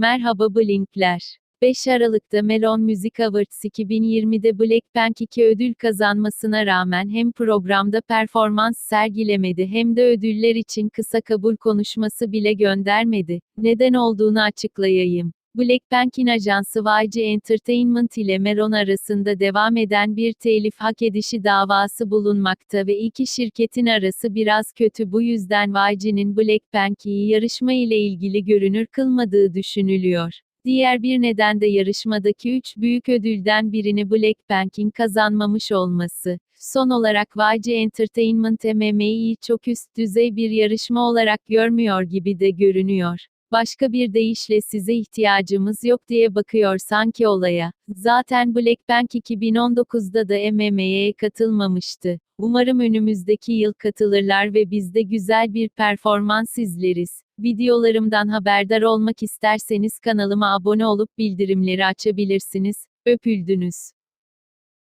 Merhaba Blinkler. 5 Aralık'ta Melon Music Awards 2020'de Blackpink 2 ödül kazanmasına rağmen hem programda performans sergilemedi hem de ödüller için kısa kabul konuşması bile göndermedi. Neden olduğunu açıklayayım. Blackpink'in ajansı YG Entertainment ile Melon arasında devam eden bir telif hak edişi davası bulunmakta ve iki şirketin arası biraz kötü bu yüzden YG'nin Blackpink'i yarışma ile ilgili görünür kılmadığı düşünülüyor. Diğer bir neden de yarışmadaki üç büyük ödülden birini Blackpink'in kazanmamış olması. Son olarak YG Entertainment MMA'yi çok üst düzey bir yarışma olarak görmüyor gibi de görünüyor. Başka bir deyişle size ihtiyacımız yok diye bakıyor sanki olaya. Zaten Blackpink 2019'da da MMA'ye katılmamıştı. Umarım önümüzdeki yıl katılırlar ve biz de güzel bir performans izleriz. Videolarımdan haberdar olmak isterseniz kanalıma abone olup bildirimleri açabilirsiniz. Öpüldünüz.